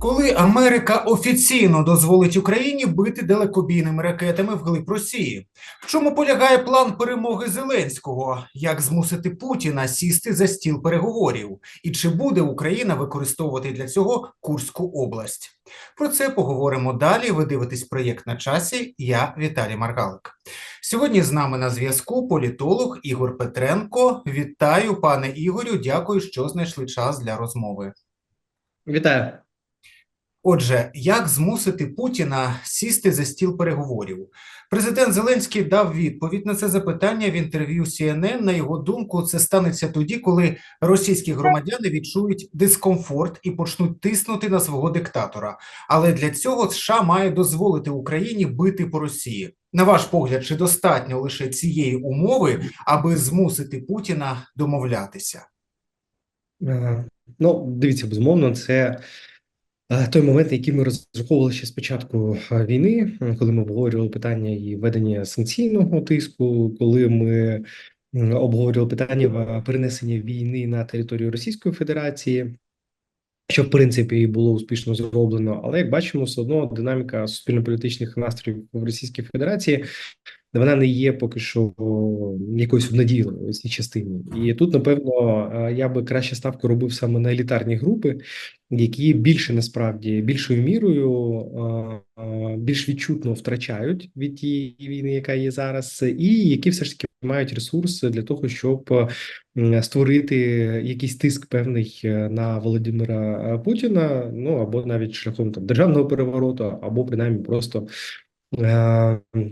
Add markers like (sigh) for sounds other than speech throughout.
Коли Америка офіційно дозволить Україні бити далекобійними ракетами вглиб Росії, в чому полягає план перемоги Зеленського? Як змусити Путіна сісти за стіл переговорів? І чи буде Україна використовувати для цього Курську область? Про це поговоримо далі. Ви дивитесь проєкт на часі. Я Віталій Маргалик. Сьогодні з нами на зв'язку політолог Ігор Петренко. Вітаю, пане Ігорю. Дякую, що знайшли час для розмови. Вітаю. Отже, як змусити Путіна сісти за стіл переговорів? Президент Зеленський дав відповідь на це запитання в інтерв'ю CNN. На його думку, це станеться тоді, коли російські громадяни відчують дискомфорт і почнуть тиснути на свого диктатора. Але для цього США має дозволити Україні бити по Росії. На ваш погляд, чи достатньо лише цієї умови, аби змусити Путіна домовлятися? Е, Ну, дивіться, безумовно, це той момент, який ми розраховували ще з початку е, війни, коли ми обговорювали питання і введення санкційного тиску, коли ми обговорювали питання перенесення війни на територію Російської Федерації. Що в принципі було успішно зроблено, але як бачимо, все одно динаміка суспільно-політичних настроїв в Російській Федерації вона не є поки що якоюсь обнадійливою у цій частині. І тут, напевно, е, я би краще ставку робив саме на елітарні групи, які більше насправді більшою мірою е, е, більш відчутно втрачають від тієї війни, яка є зараз, і які все ж таки мають ресурси для того, щоб створити якийсь тиск певний на Володимира Путіна, ну або навіть шляхом там державного перевороту, або принаймні просто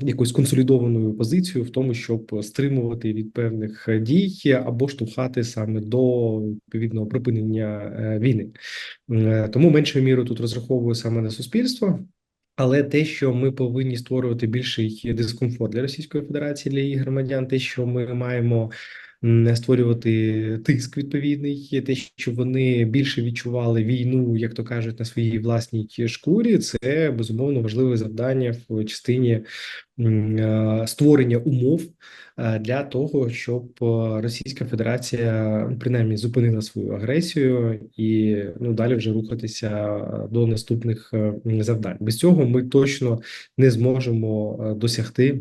якусь консолідованою позицію в тому, щоб стримувати від певних дій або штовхати саме до відповідного припинення е, війни. Е, Тому меншою мірою тут розраховую саме на суспільство. Але те, що ми повинні створювати більший дискомфорт для Російської Федерації для її громадян, те, що ми маємо створювати тиск відповідний, те, що вони більше відчували війну, як то кажуть, на своїй власній шкурі, це безумовно важливе завдання в частині е, створення умов е, для того, щоб е, Російська Федерація принаймні зупинила свою агресію і ну далі вже рухатися до наступних завдань. Без цього ми точно не зможемо досягти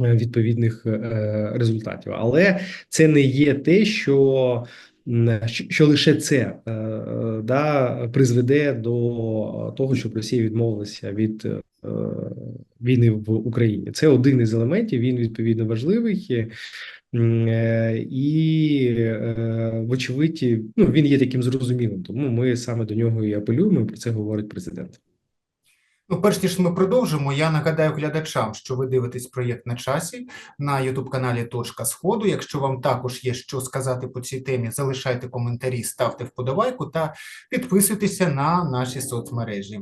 відповідних е, результатів. Але це не є те, що що лише це е, е, да, призведе до того, щоб Росія відмовилася від е, війни в Україні. Це один із елементів. Він відповідно важливий. Е, І, е, вочевидь, ну він є таким зрозумілим, тому ми саме до нього і апелюємо. Про це говорить президент. Ну, перш ніж ми продовжимо, я нагадаю глядачам, що ви дивитесь проєкт на часі на Ютуб-каналі Точка Сходу. Якщо вам також є що сказати по цій темі, залишайте коментарі, ставте вподобайку та підписуйтеся на наші соцмережі.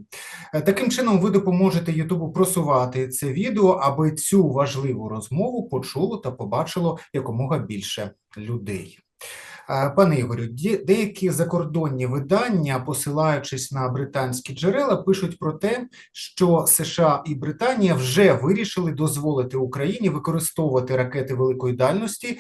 Е, Таким чином, ви допоможете Ютубу просувати це відео, аби цю важливу розмову почуло та побачило якомога більше людей. Е, Пане Ігорю, деякі закордонні видання, посилаючись на британські джерела, пишуть про те, що США і Британія вже вирішили дозволити Україні використовувати ракети великої дальності,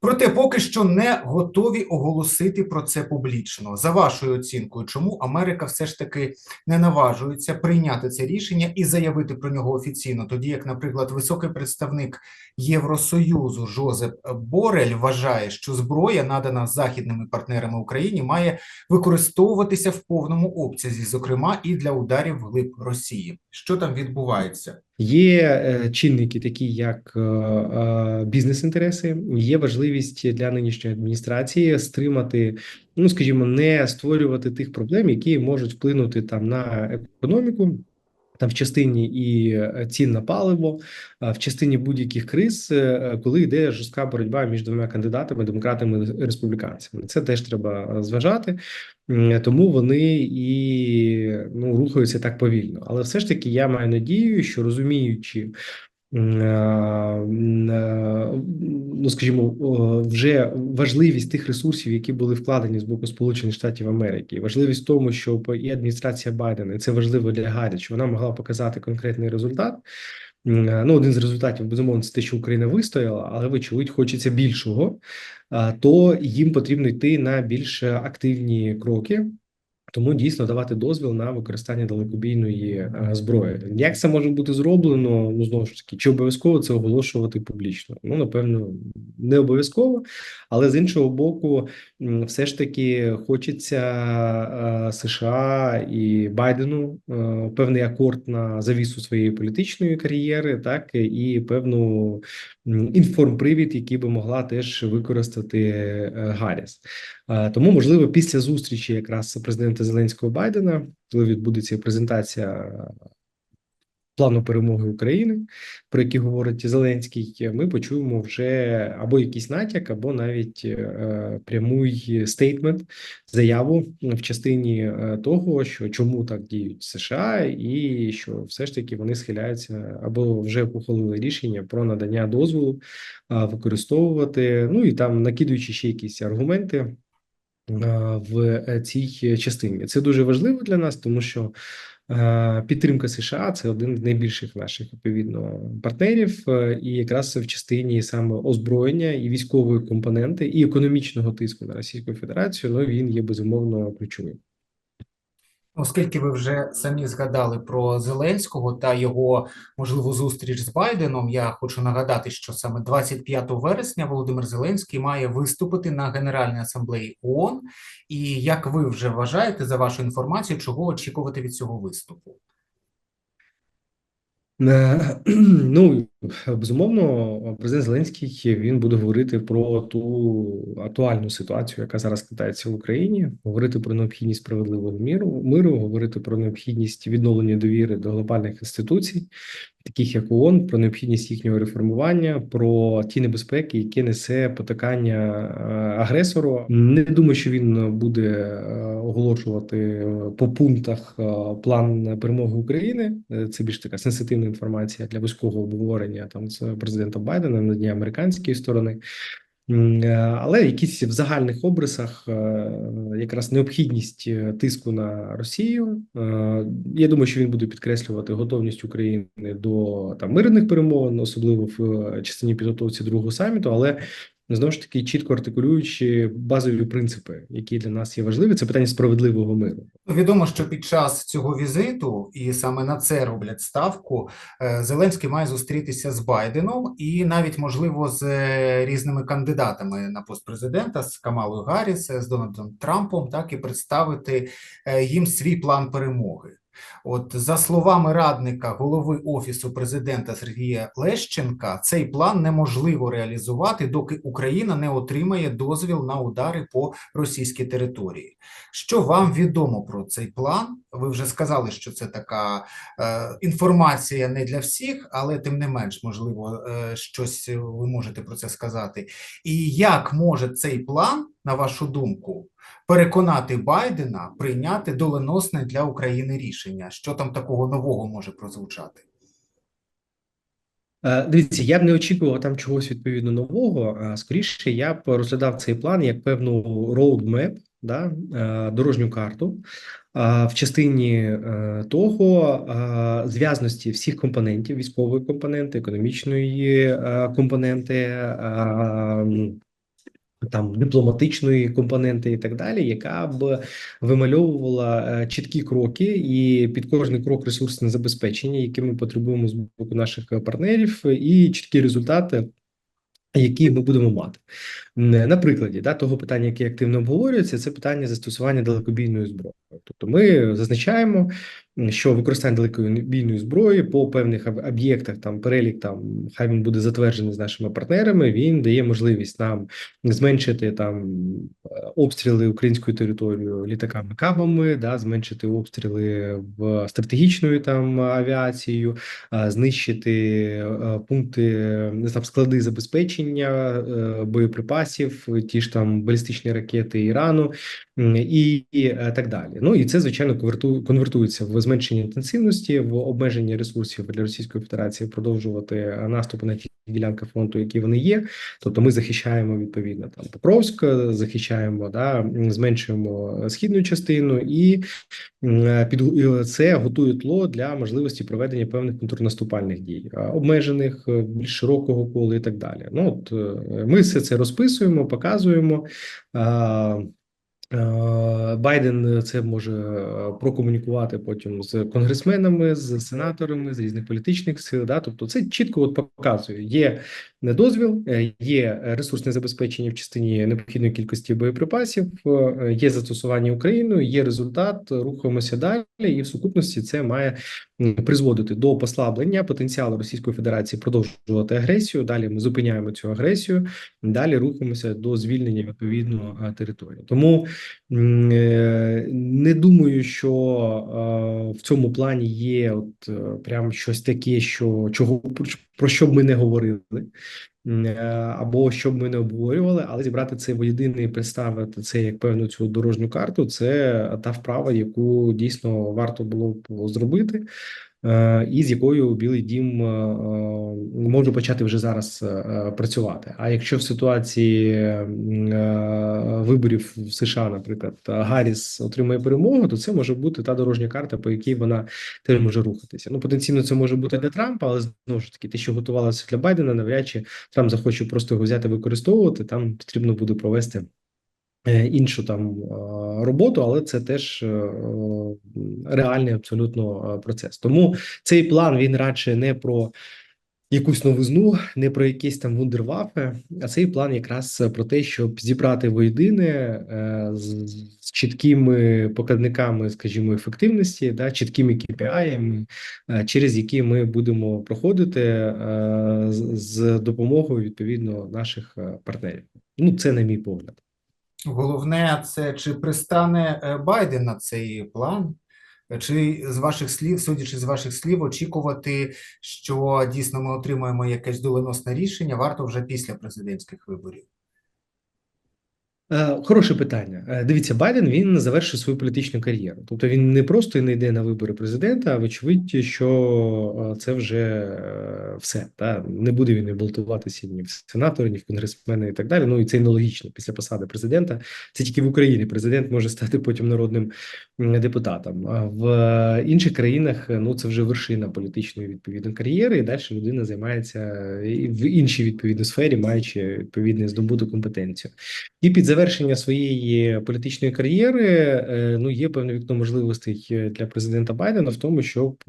проте поки що не готові оголосити про це публічно. За вашою оцінкою, чому Америка все ж таки не наважується прийняти це рішення і заявити про нього офіційно, тоді як, наприклад, високий представник Євросоюзу Жозеп Борель вважає, що зброя, надана західними партнерами Україні, має використовуватися в повному обсязі, зокрема і для ударів вглиб Росії. Що там відбувається? Є е, чинники, такі як е, е, бізнес-інтереси, є важливість для нинішньої адміністрації стримати, ну скажімо, не створювати тих проблем, які можуть вплинути там на економіку. Там в частині і цін на паливо, в частині будь-яких криз, коли йде жорстка боротьба між двома кандидатами, демократами і республіканцями, це теж треба зважати. Тому вони і ну рухаються так повільно. Але все ж таки я маю надію, що розуміючи. е, е, Ну, скажімо, вже важливість тих ресурсів, які були вкладені з боку Сполучених Штатів Америки, важливість тому, щоб і адміністрація Байдена, і це важливо для Гаррі, що вона могла показати конкретний результат. Е, Ну, один з результатів, безумовно, це те, що Україна вистояла, але вочевидь хочеться більшого, то їм потрібно йти на більш активні кроки. Тому дійсно давати дозвіл на використання далекобійної е, зброї. Як це може бути зроблено? Ну знову ж таки, чи обов'язково це оголошувати публічно? Ну напевно, не обов'язково, але з іншого боку, все ж таки хочеться е, США і Байдену е, певний акорд на завісу своєї політичної кар'єри, так і певну інформпривід, який би могла теж використати Гарріс. Тому, можливо, після зустрічі якраз президента Зеленського Байдена, коли відбудеться презентація плану перемоги України, про який говорить Зеленський, ми почуємо вже або якийсь натяк, або навіть е, прямий стейтмент, заяву в частині е, того, що чому так діють США, і що все ж таки вони схиляються або вже ухвалили рішення про надання дозволу а, використовувати. Ну і там накидуючи ще якісь аргументи е, в е, цій частині. Це дуже важливо для нас, тому що е, підтримка США це один з найбільших наших відповідно партнерів, е, і якраз в частині саме озброєння і військової компоненти, і економічного тиску на Російську Федерацію. Ну він є безумовно ключовим. Оскільки ви вже самі згадали про Зеленського та його можливу зустріч з Байденом, я хочу нагадати, що саме 25 вересня Володимир Зеленський має виступити на Генеральній асамблеї ООН. І як ви вже вважаєте, за вашу інформацію, чого очікувати від цього виступу? Е, (clears throat) Ну безумовно, президент Зеленський він буде говорити про ту актуальну ситуацію, яка зараз складається в Україні, говорити про необхідність справедливого міру, миру, говорити про необхідність відновлення довіри до глобальних інституцій, таких як ООН, про необхідність їхнього реформування, про ті небезпеки, які несе потакання е, агресору. Не думаю, що він буде е, оголошувати по пунктах е, план перемоги України. Це більш така сенситивна інформація для вузького обговорення там з президента Байдена на дні американської сторони. Е, Але якісь в загальних обрисах е, якраз необхідність е, тиску на Росію. Я думаю, що він буде підкреслювати готовність України до там мирних перемовин, особливо в частині підготовці другого саміту. Але знову ж таки чітко артикулюючи базові принципи, які для нас є важливі, це питання справедливого миру. Відомо, що під час цього візиту, і саме на це роблять ставку, е, Зеленський має зустрітися з Байденом і навіть, можливо, з е, різними кандидатами на пост президента, з Камалою Гарріс, з Дональдом Трампом, так і представити е, їм свій план перемоги. От за словами радника голови офісу президента Сергія Лещенка, цей план неможливо реалізувати, доки Україна не отримає дозвіл на удари по російській території. Що вам відомо про цей план? Ви вже сказали, що це така е, інформація не для всіх, але тим не менш, можливо, е, щось ви можете про це сказати. І як може цей план, на вашу думку, переконати Байдена прийняти доленосне для України рішення? Що там такого нового може прозвучати? Е, Дивіться, я б не очікував там чогось відповідно нового. Скоріше, я б розглядав цей план як певну roadmap, да, е, дорожню карту в частині е, того зв'язності всіх компонентів: військової компоненти, економічної е, компоненти. Там дипломатичної компоненти і так далі, яка б вимальовувала е, чіткі кроки і під кожний крок ресурсне забезпечення, яке ми потребуємо з боку наших партнерів, і чіткі результати, які ми будемо мати. На прикладі да, того питання, яке активно обговорюється, це питання застосування далекобійної зброї. Тобто, ми зазначаємо, що використання далекобійної зброї по певних об'єктах, там перелік, там хай він буде затверджений з нашими партнерами. Він дає можливість нам зменшити там обстріли українською територією літаками кабами, да, зменшити обстріли в стратегічною там авіацією, знищити е, пункти там склади забезпечення е, боєприпасів, ті ж там балістичні ракети Ірану і, е, так далі. Ну і це звичайно конверту, конвертується в зменшення інтенсивності, в обмеження ресурсів для Російської Федерації продовжувати е, наступи на ті ділянки фронту, які вони є. Тобто ми захищаємо відповідно там Покровськ, е, захищаємо, да, зменшуємо східну частину, і під це готує тло для можливості проведення певних контрнаступальних дій, обмежених більш широкого кола і так далі. Ну от ми все це розписуємо, показуємо. Е, Байден це може е, прокомунікувати потім з конгресменами, з сенаторами, з різних політичних сил. Да? Тобто, це чітко от показує: є дозвіл, е, є ресурсне забезпечення в частині необхідної кількості боєприпасів, е, є застосування Україною, є результат, рухаємося далі, і в сукупності це має призводити до послаблення потенціалу Російської Федерації продовжувати агресію. Далі ми зупиняємо цю агресію, далі рухаємося до звільнення відповідно е, території. Тому не думаю, що в цьому плані є от прям щось таке, що чого про що б ми не говорили. Е, Або що б ми не обговорювали, але зібрати це воєдине і представити це як певну цю дорожню карту. Це та вправа, яку дійсно варто було б зробити, і з якою Білий Дім е, е, може почати вже зараз е, працювати. А якщо в ситуації е, виборів в США, наприклад, Гарріс отримає перемогу, то це може бути та дорожня карта, по якій вона теж може рухатися. Ну потенційно це може бути для Трампа, але знову ж таки, те, що готувалося для Байдена, навряд чи Трамп захоче просто його взяти використовувати. Там потрібно буде провести. Е, Іншу там е, роботу, але це теж е, реальний абсолютно процес. Тому цей план він радше не про якусь новизну, не про якісь там вундервафи, а цей план якраз про те, щоб зібрати воєдине з, чіткими показниками, скажімо, ефективності, да, чіткими KPI, через які ми будемо проходити з, допомогою відповідно наших партнерів. Ну, це на мій погляд. Головне, це чи пристане е, Байден на цей план, чи з ваших слів, судячи з ваших слів, очікувати, що дійсно ми отримаємо якесь доленосне рішення, варто вже після президентських виборів. Е, Хороше питання. Е, Дивіться, Байден він завершив свою політичну кар'єру. Тобто він не просто не йде на вибори президента, а вочевидь, що е, це вже все. Та не буде він і ні в сенатори, ні в конгресмени і так далі. Ну і це нелогічно після посади президента. Це тільки в Україні президент може стати потім народним депутатом. А в інших країнах ну це вже вершина політичної відповідної кар'єри, і далі людина займається в іншій відповідній сфері, маючи відповідний здобуту компетенцію. І під завершення своєї політичної кар'єри е, ну є певне вікно можливостей е, для президента Байдена в тому, щоб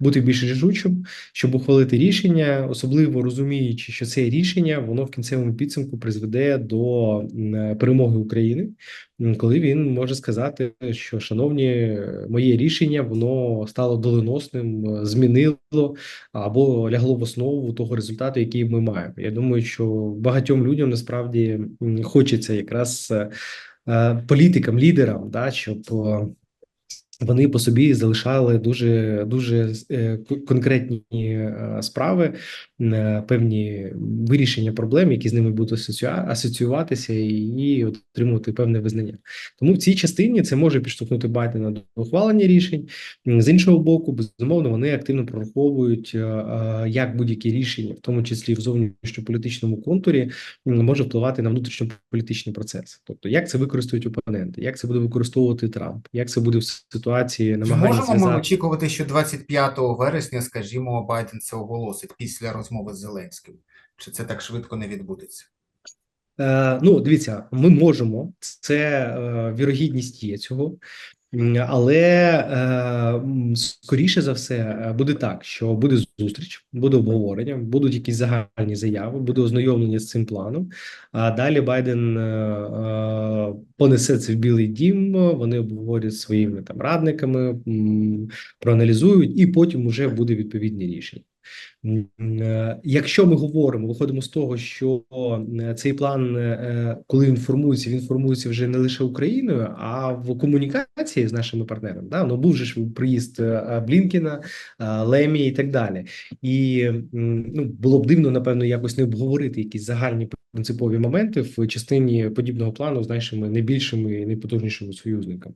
бути більш рішучим, щоб ухвалити рішення, особливо розуміючи, що це рішення воно в кінцевому підсумку призведе до перемоги України, коли він може сказати, що шановні, моє рішення воно стало доленосним, змінило або лягло в основу того результату, який ми маємо. Я думаю, що багатьом людям насправді хочеться якраз е, е, політикам, лідерам, да, щоб е, вони по собі залишали дуже дуже е, конкретні е, справи, е, певні вирішення проблем, які з ними будуть асоціюватися, і, отримувати певне визнання. Тому в цій частині це може підштовхнути Байдена до ухвалення рішень. З іншого боку, безумовно, вони активно прораховують, як будь-які рішення, в тому числі в зовнішньополітичному контурі, може впливати на внутрішньополітичні процеси. Тобто, як це використають опоненти, як це буде використовувати Трамп, як це буде в ситуації Чи намагання можемо ми очікувати, що 25 вересня, скажімо, Байден це оголосить після розмови з Зеленським? Чи це так швидко не відбудеться? Е, ну, дивіться, ми можемо. Це е, вірогідність є цього. Але е, скоріше за все е, буде так, що буде зустріч, буде обговорення, будуть якісь загальні заяви, буде ознайомлення з цим планом. А далі Байден е, понесе це в Білий Дім. Вони обговорять своїми там радниками, проаналізують, і потім уже буде відповідне рішення. Е, Якщо ми говоримо, виходимо з того, що е, цей план, е, коли він формується, він формується вже не лише Україною, а в комунікації з нашими партнерами. Да? Ну був же ж приїзд Блінкіна, Лемі і так далі. І ну було б дивно, напевно, якось не обговорити якісь загальні принципові моменти в частині подібного плану з нашими найбільшими і найпотужнішими союзниками.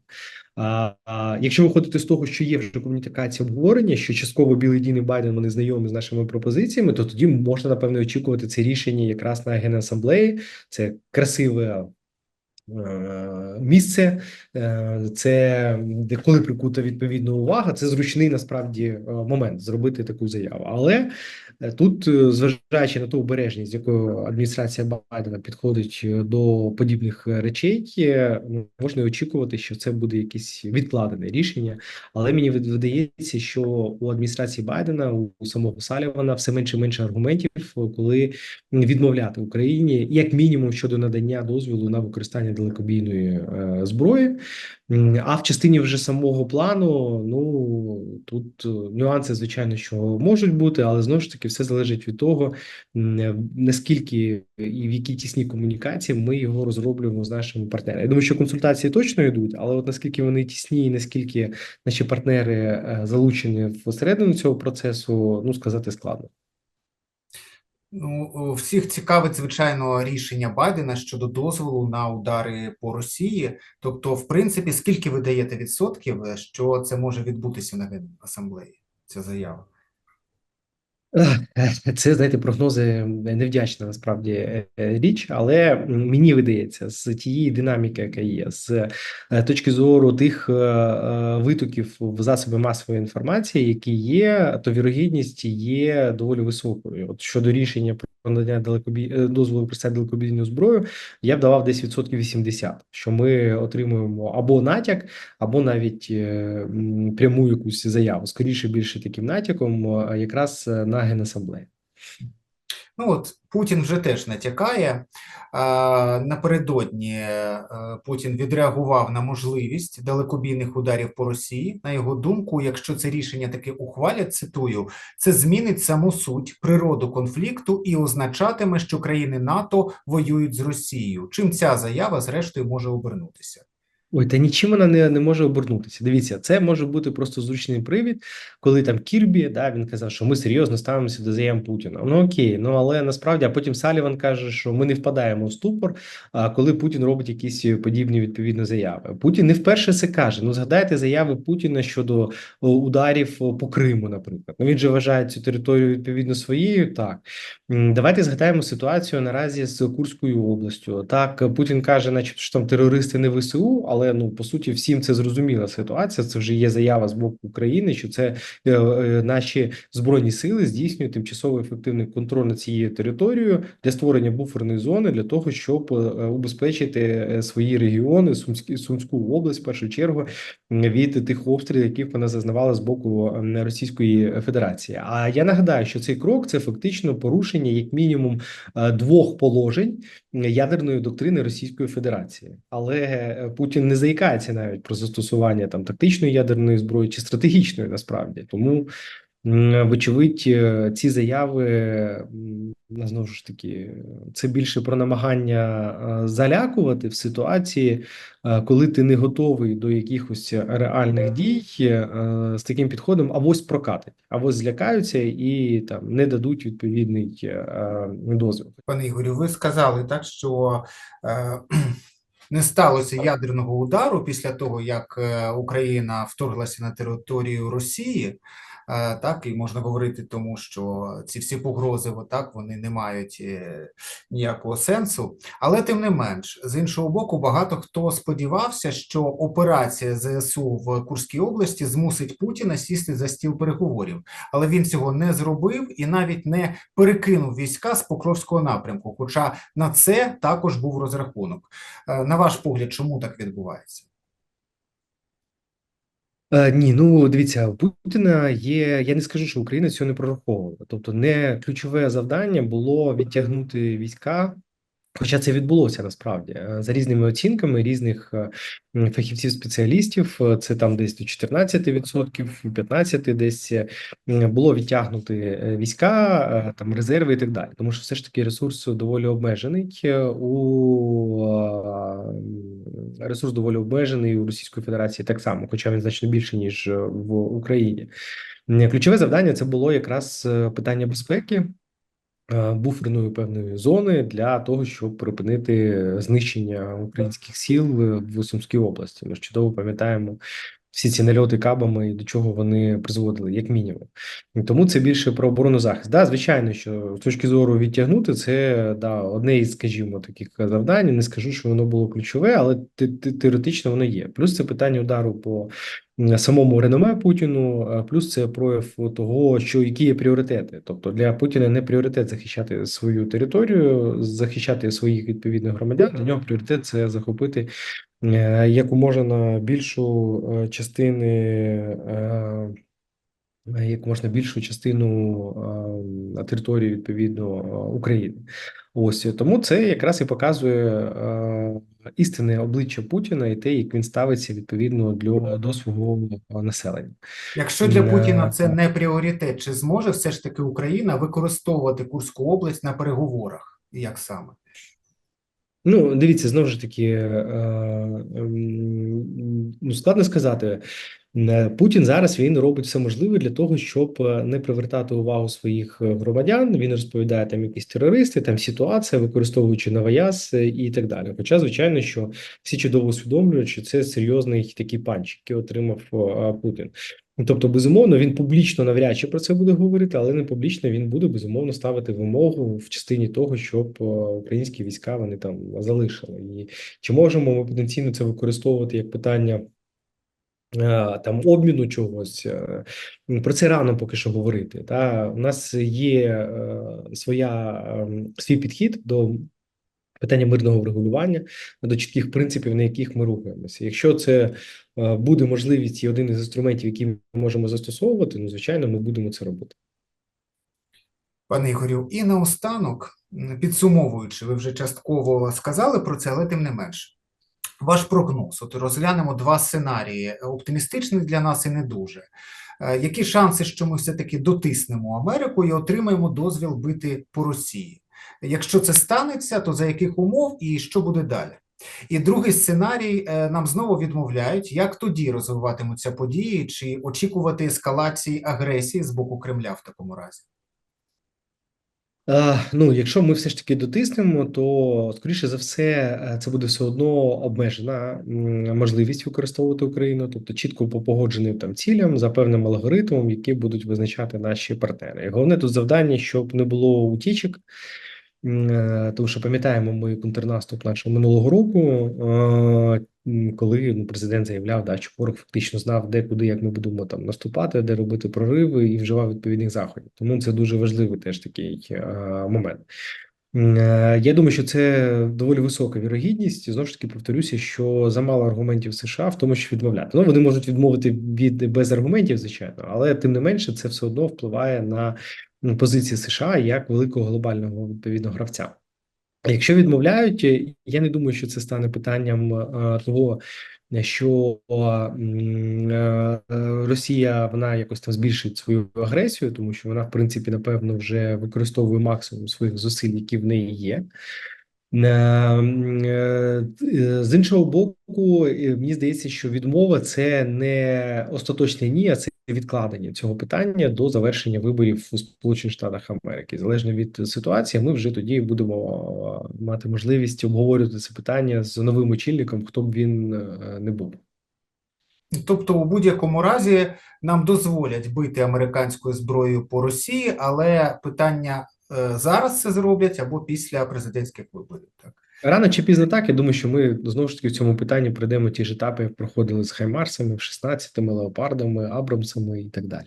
А, а якщо виходити з того, що є вже комунікація обговорення, що частково Білий Дім і Байден вони знайомі з нашими пропозиціями, то тоді можна напевно очікувати це рішення якраз на генасамблеї. Це красиве. е, Місце е, це де коли прикута відповідна увага, це зручний насправді е, момент зробити таку заяву. Але Тут, е, зважаючи на ту обережність, з якою адміністрація Байдена підходить е, до подібних е, речей, е, ну, можна очікувати, що це буде якесь відкладене рішення. Але мені видається, що у адміністрації Байдена, у, самого Салівана, все менше і менше аргументів, е, коли відмовляти Україні, як мінімум щодо надання дозволу на використання далекобійної е, зброї. А в частині вже самого плану, ну тут е, нюанси, звичайно, що можуть бути, але знову ж таки все залежить від того, наскільки і в якій тісній комунікації ми його розроблюємо з нашими партнерами. Я думаю, що консультації точно йдуть, але от наскільки вони тісні, і наскільки наші партнери е, залучені всередину цього процесу, ну сказати складно. Ну, всіх цікавить, звичайно, рішення Байдена щодо дозволу на удари по Росії. Тобто, в принципі, скільки ви даєте відсотків, е, що це може відбутися на Генасамблеї, ця заява? (laughs) Це, знаєте, прогнози невдячна насправді е, е, річ, але мені видається, з тієї динаміки, яка є, з е, точки зору тих е, е, витоків в засоби масової інформації, які є, то вірогідність є доволі високою. От щодо рішення про надання далекобій е, дозволу використати далекобійну зброю, я б давав десь відсотків 80, що ми отримуємо або натяк, або навіть е, пряму якусь заяву. Скоріше більше таким натяком, е, якраз е, на генасамблеї. Ну от Путін вже теж натякає. Напередодні е, Путін відреагував на можливість далекобійних ударів по Росії. На його думку, якщо це рішення таки ухвалять, цитую, це змінить саму суть, природу конфлікту і означатиме, що країни НАТО воюють з Росією. Чим ця заява, зрештою, може обернутися? Ой, та нічим вона не, не може обернутися. Дивіться, це може бути просто зручний привід, коли там Кірбі, да, він казав, що ми серйозно ставимося до заяв Путіна. Ну окей, ну але насправді, а потім Саліван каже, що ми не впадаємо в ступор, а коли Путін робить якісь подібні відповідні заяви. Путін не вперше це каже. Ну згадайте заяви Путіна щодо ударів по Криму, наприклад. Ну він же вважає цю територію відповідно своєю. Так давайте згадаємо ситуацію наразі з Курською областю. Так, Путін каже, начебто що там терористи не ВСУ, але ну по суті всім це зрозуміла ситуація. Це вже є заява з боку України, що це е, е, наші збройні сили здійснюють тимчасово ефективний контроль над цією територією для створення буферної зони для того, щоб е, убезпечити е, свої регіони, Сумські Сумську область, в першу чергу, від тих обстрілів, яких вона зазнавала з боку Російської Федерації. А я нагадаю, що цей крок це фактично порушення як мінімум е, двох положень ядерної доктрини Російської Федерації, але е, Путін не заїкається навіть про застосування там тактичної ядерної зброї чи стратегічної насправді. Тому, вочевидь, е, ці заяви ну, знову ж таки це більше про намагання е, залякувати в ситуації, е, коли ти не готовий до якихось реальних дій з таким підходом, авось прокатить, авось злякаються і там не дадуть відповідний дозвіл. Пане Ігорю, ви сказали так, що (clears throat) не сталося ядерного удару після того, як Україна вторглася на територію Росії. Е, так, і можна говорити тому, що ці всі погрози, отак, вони не мають е, ніякого сенсу. Але тим не менш, з іншого боку, багато хто сподівався, що операція ЗСУ в Курській області змусить Путіна сісти за стіл переговорів. Але він цього не зробив і навіть не перекинув війська з Покровського напрямку. Хоча на це також був розрахунок. Е, На ваш погляд, чому так відбувається? Е, ні, ну дивіться, у Путіна є. Я не скажу, що Україна цього не прораховувала. Тобто, не ключове завдання було відтягнути війська. Хоча це відбулося насправді Е, за різними оцінками різних е, фахівців-спеціалістів, е, це там десь до 14%, 15% десь було відтягнути війська, там резерви і так далі. Тому що все ж таки ресурс доволі обмежений у ресурс доволі обмежений у Російської Федерації так само, хоча він значно більше ніж в Україні. Ключове завдання це було якраз питання безпеки буферної певної зони для того, щоб припинити знищення українських сіл в Сумській області. Ми ж чудово пам'ятаємо всі ці нальоти кабами і до чого вони призводили, як мінімум. Тому це більше про оборону захист. Да, звичайно, що з точки зору відтягнути, це да, одне із, скажімо, таких завдань. Не скажу, що воно було ключове, але те- те- теоретично воно є. Плюс це питання удару по самому реноме Путіну, плюс це прояв того, що які є пріоритети. Тобто для Путіна не пріоритет захищати свою територію, захищати своїх відповідних громадян. Для нього пріоритет це захопити е, якомога більшу е, частини. е, Як можна більшу частину території відповідно України, ось тому це якраз і показує істинне обличчя Путіна і те, як він ставиться відповідно для до свого населення. Якщо для Путіна це не пріоритет, чи зможе все ж таки Україна використовувати Курську область на переговорах? Як саме? Ну, дивіться, знову ж таки, е, ем, ну, складно сказати. Е, Путін зараз він робить все можливе для того, щоб е, не привертати увагу своїх громадян. Він розповідає там якісь терористи, там ситуація, використовуючи новояз і так далі. Хоча, звичайно, що всі чудово усвідомлюють, що це серйозний такий панч, який отримав Путін. Ну, Тобто, безумовно, він публічно навряд чи про це буде говорити, але не публічно він буде безумовно ставити вимогу в частині того, щоб е, українські війська вони там залишили. І чи можемо ми потенційно це використовувати як питання? е, Там обміну чогось е, про це рано поки що говорити. Та у нас є своя ем, свій підхід до питання мирного врегулювання, до чітких принципів, на яких ми рухаємося. Якщо це е, буде можливість і один із інструментів, які ми можемо застосовувати, ну звичайно, ми будемо це робити. Пане Ігорю, і наостанок, підсумовуючи, ви вже частково сказали про це, але тим не менше. Ваш прогноз, от розглянемо два сценарії: оптимістичний для нас і не дуже. Е, Які шанси, що ми все-таки дотиснемо Америку і отримаємо дозвіл бити по Росії? Якщо це станеться, то за яких умов і що буде далі? І другий сценарій е, нам знову відмовляють, як тоді розвиватимуться події, чи очікувати ескалації агресії з боку Кремля в такому разі? Ну, якщо ми все ж таки дотиснемо, то скоріше за все е, це буде все одно обмежена можливість використовувати Україну, тобто чітко по погодженим там цілям за певним алгоритмом, які будуть визначати наші партнери. І головне тут завдання, щоб не було утічок. Е, Тому що пам'ятаємо ми контрнаступ нашого минулого року, е, коли ну, президент заявляв, да, що ворог фактично знав, де куди, як ми будемо там наступати, де робити прориви, і вживав відповідних заходів. Тому це дуже важливий теж такий е, момент. Я думаю, що це доволі висока вірогідність. Знову ж таки повторюся, що замало аргументів США в тому, що відмовляти. Ну вони можуть відмовити від без аргументів, звичайно, але тим не менше це все одно впливає на позиції США як великого глобального відповідно гравця. Якщо відмовляють, я не думаю, що це стане питанням е, того, що е, е, Росія вона якось там збільшить свою агресію, тому що вона, в принципі, напевно, вже використовує максимум своїх зусиль, які в неї є. З іншого боку, мені здається, що відмова це не остаточне ні, а це відкладення цього питання до завершення виборів у Сполучених Штатах Америки. Залежно від ситуації, ми вже тоді будемо е, мати можливість обговорювати це питання з новим очільником, хто б він е, не був. Тобто, у будь-якому разі нам дозволять бити американською зброєю по Росії, але питання е, зараз це зроблять або після президентських виборів. Так Рано чи пізно так, я думаю, що ми знову ж таки в цьому питанні пройдемо ті ж етапи, як проходили з Хаймарсами, 16-ми, Леопардами, Абрамсами і так далі.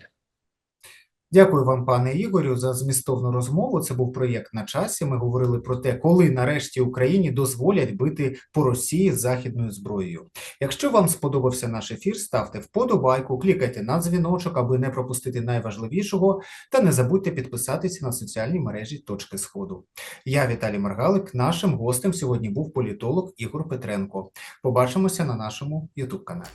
Дякую вам, пане Ігорю, за змістовну розмову. Це був проєкт на часі. Ми говорили про те, коли нарешті Україні дозволять бити по Росії західною зброєю. Якщо вам сподобався наш ефір, ставте вподобайку, клікайте на дзвіночок, аби не пропустити найважливішого, та не забудьте підписатися на соціальні мережі Точки Сходу. Я Віталій Маргалик. Нашим гостем сьогодні був політолог Ігор Петренко. Побачимося на нашому YouTube каналі.